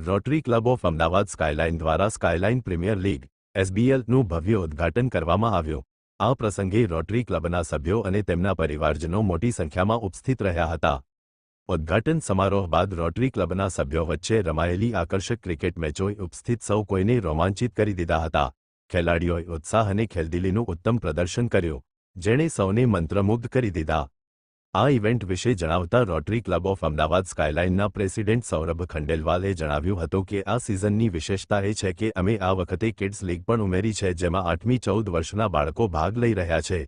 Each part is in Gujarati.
Rotary club of Ahmedabad skyline દ્વારા સ્કાયલાઇન પ્રીમિયર લીગ એસબીએલનું ભવ્ય ઉદ્ઘાટન કરવામાં આવ્યું આ પ્રસંગે રોટરી ક્લબના સભ્યો અને તેમના પરિવારજનો મોટી સંખ્યામાં ઉપસ્થિત રહ્યા હતા ઉદ્ઘાટન સમારોહ બાદ રોટરી ક્લબના સભ્યો વચ્ચે રમાયેલી આકર્ષક ક્રિકેટ મેચોએ ઉપસ્થિત સૌ કોઈને રોમાંચિત કરી દીધા હતા ખેલાડીઓએ ઉત્સાહ અને ખેલદિલીનું ઉત્તમ પ્રદર્શન કર્યું જેણે સૌને મંત્રમુગ્ધ કરી દીધા આ ઇવેન્ટ વિશે જણાવતા રોટરી ક્લબ ઓફ અમદાવાદ સ્કાયલાઇનના પ્રેસિડેન્ટ સૌરભ ખંડેલવાલે જણાવ્યું હતું કે આ સિઝનની વિશેષતા એ છે કે અમે આ વખતે કિડ્સ લીગ પણ ઉમેરી છે જેમાં આઠમી ચૌદ વર્ષના બાળકો ભાગ લઈ રહ્યા છે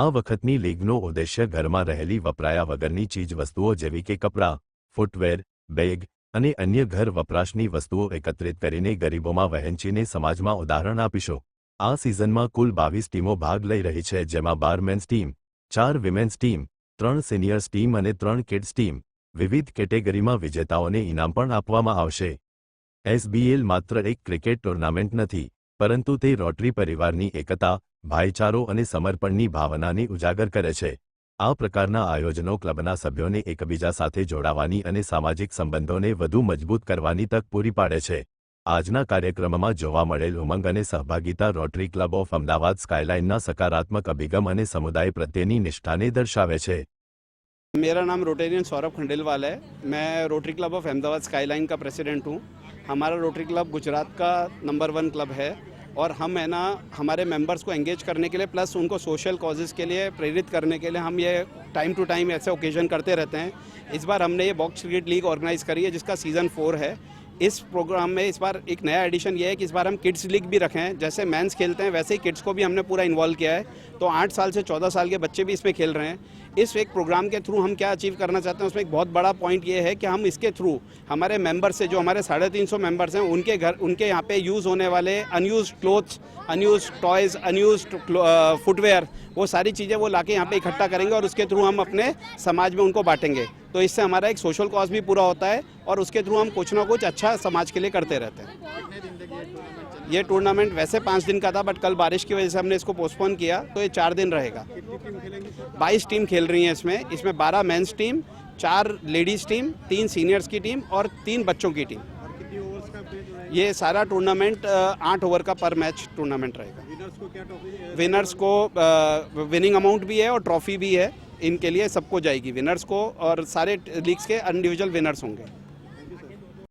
આ વખતની લીગનો ઉદ્દેશ્ય ઘરમાં રહેલી વપરાયા વગરની ચીજવસ્તુઓ જેવી કે કપડાં ફૂટવેર બેગ અને અન્ય ઘર વપરાશની વસ્તુઓ એકત્રિત કરીને ગરીબોમાં વહેંચીને સમાજમાં ઉદાહરણ આપીશો આ સિઝનમાં કુલ બાવીસ ટીમો ભાગ લઈ રહી છે જેમાં બાર મેન્સ ટીમ ચાર વિમેન્સ ટીમ ત્રણ સિનિયર્સ ટીમ અને ત્રણ કિડ્સ ટીમ વિવિધ કેટેગરીમાં વિજેતાઓને ઇનામ પણ આપવામાં આવશે એસબીએલ માત્ર એક ક્રિકેટ ટુર્નામેન્ટ નથી પરંતુ તે રોટરી પરિવારની એકતા ભાઈચારો અને સમર્પણની ભાવનાને ઉજાગર કરે છે આ પ્રકારના આયોજનો ક્લબના સભ્યોને એકબીજા સાથે જોડાવાની અને સામાજિક સંબંધોને વધુ મજબૂત કરવાની તક પૂરી પાડે છે आजના કાર્યક્રમમાં જોવા મળેલ હમંગ અને સહભાગિતા Rotary Club of Ahmedabad Skyline ના સકારાત્મક અભિગમ અને સમુદાય પ્રત્યેની નિષ્ઠાને દર્શાવે છે. મેરા નામ રોટેરિયન સૌરવ ખંડેલવાલા છે. મેં Rotary Club of Ahmedabad Skyline કા પ્રેસિડેન્ટ હું. અમારો રોટરી ક્લબ ગુજરાત કા નંબર 1 ક્લબ છે અને હમ એના હમારે મેમ્બર્સ કો એન્ગેજ કરને કે લિયે પ્લસ ઉનકો સોશિયલ કોઝિસ કે લિયે પ્રેરિત કરને કે લિયે હમ યે ટાઇમ ટુ ટાઇમ એસે ઓકેશન કરતે રહેતે હૈ. ઇસ બાર હમને યે બોક્સ ક્રિકેટ લીગ ઓર્ગેનાઇઝ કરી હૈ jiska season 4 hai. इस प्रोग्राम में इस बार एक नया एडिशन ये है कि इस बार हम किड्स लीग भी रखें जैसे मेंस खेलते हैं वैसे ही किड्स को भी हमने पूरा इन्वॉल्व किया है तो आठ साल से चौदह साल के बच्चे भी इसमें खेल रहे हैं इस एक प्रोग्राम के थ्रू हम क्या अचीव करना चाहते हैं उसमें एक बहुत बड़ा पॉइंट ये है कि हम इसके थ्रू हमारे मेंबर्स से जो हमारे साढ़े तीन सौ मेम्बर्स हैं उनके घर उनके यहाँ पे यूज़ होने वाले unused clothes unused toys unused footwear वो सारी चीज़ें वो लाके यहाँ पे इकट्ठा करेंगे और उसके थ्रू हम अपने समाज में उनको बांटेंगे तो इससे हमारा एक सोशल कॉज भी पूरा होता है और उसके थ्रू हम कुछ ना कुछ अच्छा समाज के लिए करते रहते हैं ये टूर्नामेंट वैसे पाँच दिन का था बट कल बारिश की वजह से हमने इसको पोस्टपोन किया तो ये चार दिन रहेगा बाईस टीम खेल रही हैं इसमें इसमें बारह मेंस टीम चार लेडीज़ टीम तीन सीनियर्स की टीम और तीन बच्चों की टीम ये सारा टूर्नामेंट आठ ओवर का पर मैच टूर्नामेंट रहेगा विनर्स को विनिंग अमाउंट भी है और ट्रॉफी भी है इनके लिए सबको जाएगी विनर्स को और सारे लीग्स के इंडिविजुअल विनर्स होंगे